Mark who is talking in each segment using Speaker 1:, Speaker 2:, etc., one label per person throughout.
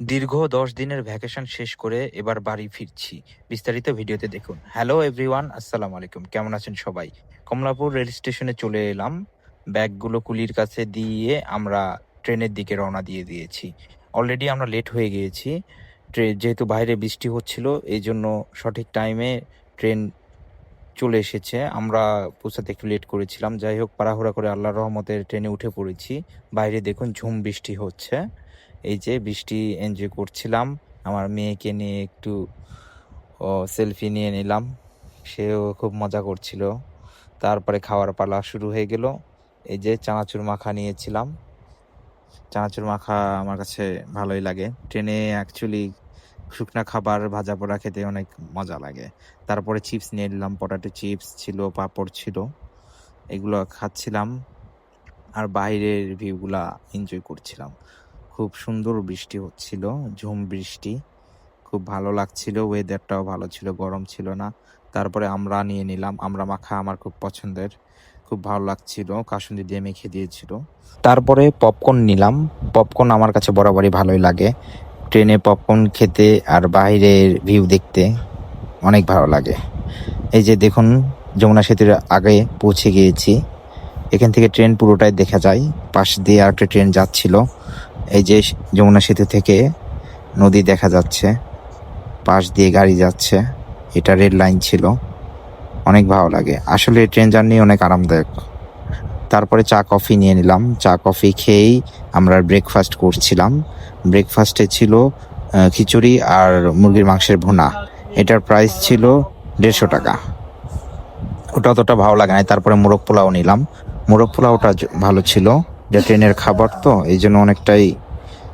Speaker 1: দীর্ঘ দশ দিনের ভ্যাকেশন শেষ করে এবার বাড়ি ফিরছি। বিস্তারিত ভিডিওতে দেখুন। হ্যালো এভরিওয়ান, আসসালামু আলাইকুম। কেমন আছেন সবাই? কমলাপুর রেল স্টেশনে চলে এলাম। ব্যাগগুলো কুলির কাছে দিয়ে আমরা ট্রেনের দিকে রওনা দিয়ে দিয়েছি। অলরেডি আমরা লেট হয়ে গিয়েছি। ট্রেন যেহেতু বাইরে বৃষ্টি হচ্ছিল এই জন্য সঠিক টাইমে ট্রেন চলে এসেছে। আমরা পৌঁছাতে একটু লেট করেছিলাম। যাই হোক, পাড়াহুড়া করে আল্লাহর রহমতের ট্রেনে উঠে পড়েছি। বাইরে দেখুন ঝুম বৃষ্টি হচ্ছে। এই যে বৃষ্টি এনজয় করছিলাম, আমার মেয়েকে নিয়ে একটু সেলফি নিয়ে নিলাম। সেও খুব মজা করছিল। তারপরে খাওয়ার পালা শুরু হয়ে গেল। এই যে চানাচুর মাখা নিয়েছিলাম। চানাচুর মাখা আমার কাছে ভালোই লাগে। ট্রেনে অ্যাকচুয়ালি শুকনা খাবার, ভাজা পোড়া খেতে অনেক মজা লাগে। তারপরে চিপস নিয়ে নিলাম। পটাটো চিপস ছিল, পাঁপড় ছিল, এগুলো খাচ্ছিলাম। আর বাইরের ভিউগুলা এনজয় করছিলাম। খুব সুন্দর বৃষ্টি হচ্ছিল, ঝুম বৃষ্টি। খুব ভালো লাগছিল ওয়েদারটাও ভালো ছিল, গরম ছিল না। তারপরে আমরা নিয়ে নিলাম, আমরা মাখা আমার খুব পছন্দের। খুব ভালো লাগছিল, কাসুন্দি দিয়ে মেখে দিয়েছিল। তারপরে পপকর্ন নিলাম পপকর্ন আমার কাছে বরাবরই ভালোই লাগে। ট্রেনে পপকর্ন খেতে আর বাইরের ভিউ দেখতে অনেক ভালো লাগে। এই যে দেখুন, যমুনা সেতুর আগে পৌঁছে গিয়েছি। এখান থেকে ট্রেন পুরোটাই দেখা যায়, পাশ দিয়ে আর একটা ট্রেন যাচ্ছিল। এই যে যমুনা সেতু থেকে নদী দেখা যাচ্ছে, পাশ দিয়ে গাড়ি যাচ্ছে, এটা রেল লাইন ছিল। অনেক ভালো লাগে। আসলে ট্রেন জার্নি অনেক আরামদায়ক। তারপরে চা, কফি নিয়ে নিলাম। চা, কফি খেয়েই আমরা ব্রেকফাস্ট করছিলাম। ব্রেকফাস্টে ছিল খিচুড়ি আর মুরগির মাংসের ভুনা। এটার প্রাইস ছিল দেড়শো টাকা। ওটা অতটা ভালো লাগে না তারপরে মোরগ পোলাও নিলাম। মোরগ পোলাওটা ভালো ছিল। এটা ট্রেনের খাবার তো, এই জন্য অনেকটাই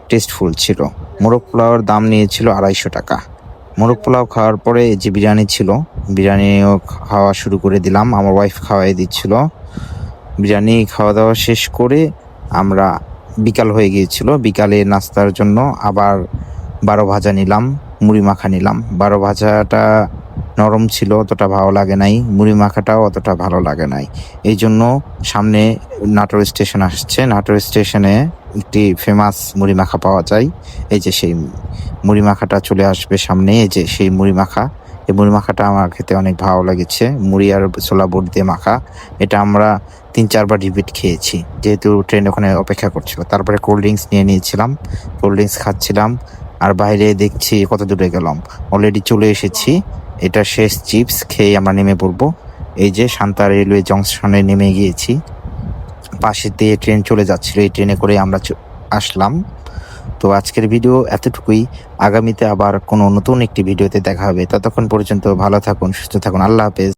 Speaker 1: টেস্টফুল ছিল। মোরগ পোলাওয়ের দাম নিয়েছিল আড়াইশো টাকা। মোরগ পোলাও খাওয়ার পরে যে বিরিয়ানি ছিল, বিরিয়ানিও খাওয়া শুরু করে দিলাম। আমার ওয়াইফ খাওয়াই দিচ্ছিল। বিরিয়ানি খাওয়া দাওয়া শেষ করে আমরা বিকাল হয়ে গিয়েছিল। বিকালে নাস্তার জন্য আবার বারো ভাজা নিলাম, মুড়ি মাখা নিলাম। বারো ভাজাটা নরম ছিল, অতটা ভালো লাগে নাই। মুড়ি মাখাটাও অতটা ভালো লাগে নাই। এই জন্য সামনে নাটোর স্টেশন আসছে। নাটোর স্টেশনে একটি ফেমাস মুড়ি মাখা পাওয়া যায়। এই যে সেই মুড়ি মাখাটা চলে আসবে সামনে। এই যে সেই মুড়ি মাখা। এই মুড়ি মাখাটা আমার খেতে অনেক ভালো লেগেছে। মুড়ি আর ছোলা বুট দিয়ে মাখা। এটা আমরা তিন চারবার রিপিট খেয়েছি। যেহেতু ট্রেন ওখানে অপেক্ষা করছিল। তারপরে কোল্ড ড্রিঙ্কস নিয়ে নিয়েছিলাম। কোল্ড ড্রিঙ্কস খাচ্ছিলাম। আর বাইরে দেখছি কত দূরে গেলাম। অলরেডি চলে এসেছি। এটা শেষ চিপস, খেয়ে আমরা নেমে পড়ব। এই যে শান্তা রেলওয়ে জংশনে নেমে গিয়েছি। পাশে দিয়ে ট্রেন চলে যাচ্ছিল, এই ট্রেনে করে আমরা আসলাম। তো আজকের ভিডিও এতটুকুই। আগামীতে আবার কোনো নতুন একটি ভিডিওতে দেখা হবে। ততক্ষণ পর্যন্ত ভালো থাকুন, সুস্থ থাকুন। আল্লাহ হাফেজ।